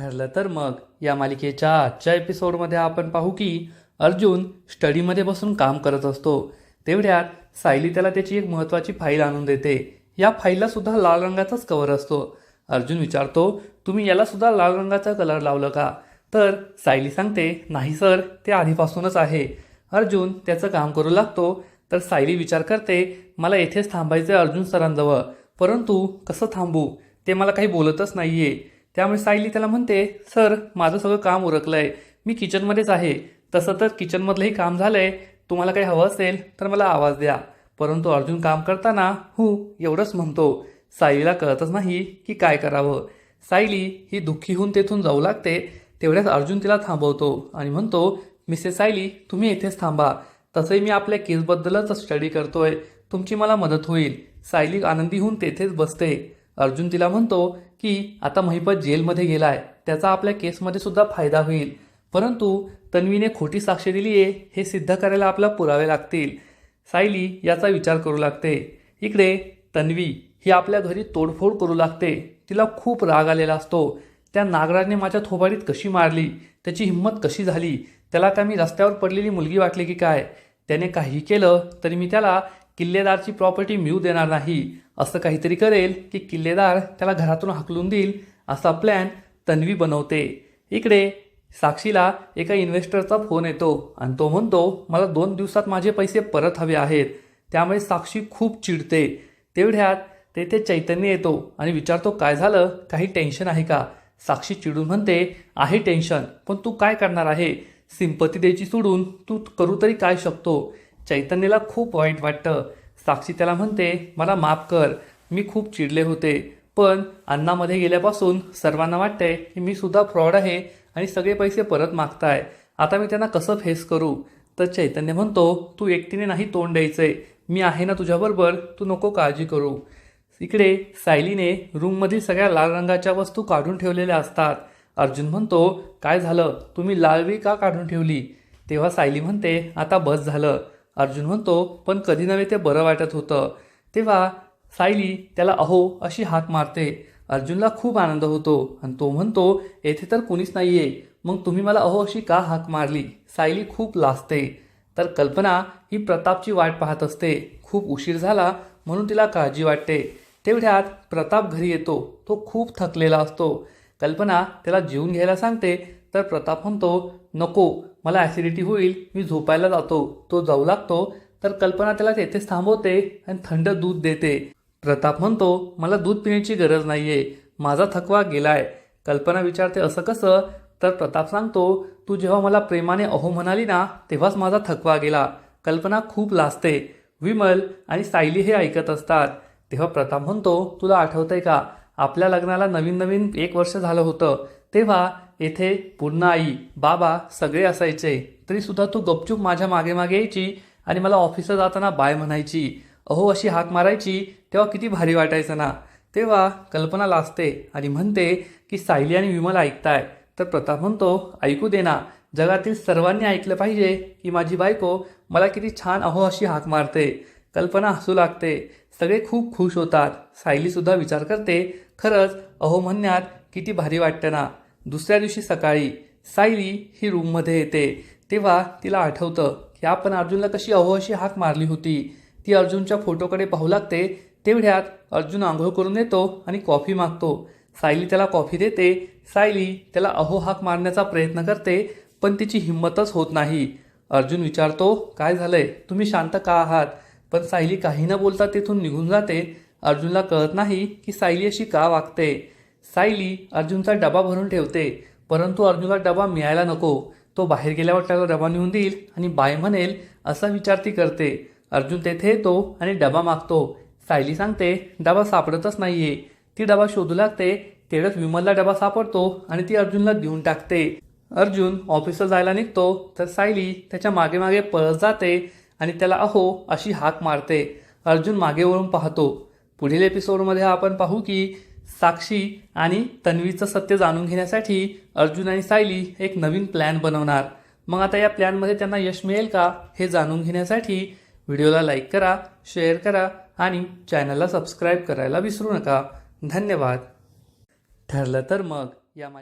ठरलं तर मग या मालिकेच्या आजच्या एपिसोडमध्ये आपण पाहू की अर्जुन स्टडीमध्ये बसून काम करत असतो. तेवढ्यात सायली त्याला त्याची एक महत्त्वाची फाईल आणून देते. या फाईलला सुद्धा लाल रंगाचाच कवर असतो. अर्जुन विचारतो तुम्ही याला सुद्धा लाल रंगाचा कलर लावलं का? तर सायली सांगते नाही सर ते आधीपासूनच आहे. अर्जुन त्याचं काम करू लागतो. तर सायली विचार करते मला येथेच थांबायचं आहे अर्जुन सरांजवळ. परंतु कसं थांबू? ते मला काही बोलतच नाही आहे त्यामुळे सायली त्याला म्हणते सर माझं सगळं काम उरकलं आहे मी किचनमध्येच आहे. तसं तर किचनमधलंही काम झालं आहे तुम्हाला काही हवं असेल तर मला आवाज द्या. परंतु अर्जुन काम करताना हू एवढंच म्हणतो. सायलीला कळतच नाही की काय करावं. सायली ही दुःखी होऊन तेथून जाऊ लागते. तेवढ्याच अर्जुन तिला थांबवतो आणि म्हणतो मिसेस सायली तुम्ही येथेच थांबा. तसंही मी आपल्या केसबद्दलच स्टडी करतोय. तुमची मला मदत होईल. सायली आनंदी होऊन तेथेच बसते. अर्जुन तिला म्हणतो की आता महिपत जेलमध्ये गेलाय. त्याचा आपल्या केसमध्ये सुद्धा फायदा होईल. परंतु तन्वीने खोटी साक्ष दिली आहे हे सिद्ध करायला आपला पुरावे लागतील. सायली याचा विचार करू लागते. इकडे तन्वी ही आपल्या घरी तोडफोड करू लागते. तिला खूप राग आलेला असतो. त्या नागराजने माझ्या थोबाडीत कशी मारली? त्याची हिंमत कशी झाली? त्याला का मी रस्त्यावर पडलेली मुलगी वाटली की काय? त्याने काही केलं तरी मी त्याला किल्लेदारची प्रॉपर्टी मिळू देणार नाही असं काहीतरी करेल की किल्लेदार त्याला घरातून हाकलून देईल असा प्लॅन तन्वी बनवते. इकडे साक्षीला एका इन्व्हेस्टरचा फोन येतो आणि तो म्हणतो मला दोन दिवसात माझे पैसे परत हवे आहेत. त्यामुळे साक्षी खूप चिडते. तेवढ्यात तेथे चैतन्य येतो आणि विचारतो काय झालं? काही टेन्शन आहे का? साक्षी चिडून म्हणते आहे टेन्शन पण तू काय करणार आहे? सिंपती द्यायची सोडून तू करू तरी काय शकतो? चैतन्यला खूप वाईट वाटतं. साक्षी त्याला म्हणते मला माफ कर. मी खूप चिडले होते. पण अन्नामध्ये गेल्यापासून सर्वांना वाटतंय की मी सुद्धा फ्रॉड आहे आणि सगळे पैसे परत मागताय. आता मी त्यांना कसं फेस करू? तर चैतन्य म्हणतो तू एकटीने नाही तोंड द्यायचंय. मी आहे ना तुझ्याबरोबर. तू नको काळजी करू. इकडे सायलीने रूममधील सगळ्या लाल रंगाच्या वस्तू काढून ठेवलेल्या असतात. अर्जुन म्हणतो काय झालं? तुम्ही लालवी का काढून ठेवली? तेव्हा सायली म्हणते आता बस झालं. अर्जुन म्हणतो पण कधी नव्हे ते बरं वाटत होतं. तेव्हा सायली त्याला अहो अशी हाक मारते. अर्जुनला खूप आनंद होतो आणि तो म्हणतो येथे तर कुणीच आहे मग तुम्ही मला अहो अशी का हाक मारली? सायली खूप लाजते. तर कल्पना ही प्रतापची वाट पाहत असते. खूप उशीर झाला म्हणून तिला काळजी वाटते. तेवढ्यात प्रताप घरी येतो. तो खूप थकलेला असतो. कल्पना त्याला जेवून घ्यायला सांगते तर प्रताप म्हणतो नको मला ॲसिडिटी होईल मी झोपायला जातो तो जाऊ लागतो. तर कल्पना त्याला तेथेच थांबवते आणि थंड दूध देते. प्रताप म्हणतो मला दूध पिण्याची गरज नाहीये माझा थकवा गेलाय. कल्पना विचारते असं कसं? तर प्रताप सांगतो तू जेव्हा मला प्रेमाने अहो म्हणाली ना तेव्हाच माझा थकवा गेला. कल्पना खूप लाजते. विमल आणि सायली हे ऐकत असतात. तेव्हा प्रताप म्हणतो तुला आठवतंय का? आपल्या लग्नाला नवीन नवीन एक वर्ष झालं होतं. तेव्हा येथे पूर्ण आई बाबा सगळे असायचे. तरीसुद्धा तू गपचूप माझ्या मागे मागे यायची आणि मला ऑफिसला जाताना बाय म्हणायची. अहो अशी हाक मारायची तेव्हा किती भारी वाटायचं ना. तेव्हा कल्पना लाजते आणि म्हणते की सायली आणि विमल ऐकताय. तर प्रताप म्हणतो ऐकू देना जगातील सर्वांनी ऐकलं पाहिजे की माझी बायको मला किती छान अहो अशी हाक मारते. कल्पना हसू लागते. सगळे खूप खुश होतात. सायलीसुद्धा विचार करते खरंच अहो म्हणण्यात किती भारी वाटतं ना. दुसऱ्या दिवशी सकाळी सायली ही रूममध्ये येते. तेव्हा तिला आठवतं की आपण अर्जुनला कशी अहो अशी हाक मारली होती. ती अर्जुनच्या फोटोकडे पाहू लागते. तेवढ्यात अर्जुन आंघोळ करून येतो आणि कॉफी मागतो. सायली त्याला कॉफी देते. सायली त्याला अहो हाक मारण्याचा प्रयत्न करते पण तिची हिंमतच होत नाही. अर्जुन विचारतो काय झालंय? तुम्ही शांत का आहात? पण सायली काही न बोलता तेथून निघून जाते. अर्जुनला कळत नाही की सायली अशी का वागते. सायली अर्जुनचा डबा भरून ठेवते परंतु अर्जुनला डबा मिळायला नको. तो बाहेर गेल्यावर त्याला डबा नेऊन देईल आणि बाय म्हणेल असा विचार ती करते. अर्जुन तेथे येतो आणि डबा मागतो. सायली सांगते डबा सापडतच नाहीये. ती डबा शोधू लागते तेवढंच विमलला डबा सापडतो आणि ती अर्जुनला देऊन टाकते. अर्जुन ऑफिसला जायला निघतो तर सायली त्याच्यामागे मागे पळत जाते आणि त्याला अहो अशी हाक मारते. अर्जुन मागेवरून पाहतो. पुढील एपिसोडमध्ये आपण पाहू की साक्षी आणि तन्वीचं सत्य जाणून घेण्यासाठी अर्जुन आणि सायली एक नवीन प्लॅन बनवणार. मग आता या प्लॅनमध्ये त्यांना यश मिळेल का हे जाणून घेण्यासाठी व्हिडिओला लाईक करा शेअर करा आणि चॅनलला सबस्क्राईब करायला विसरू नका. धन्यवाद. ठरलं तर मग या मालिका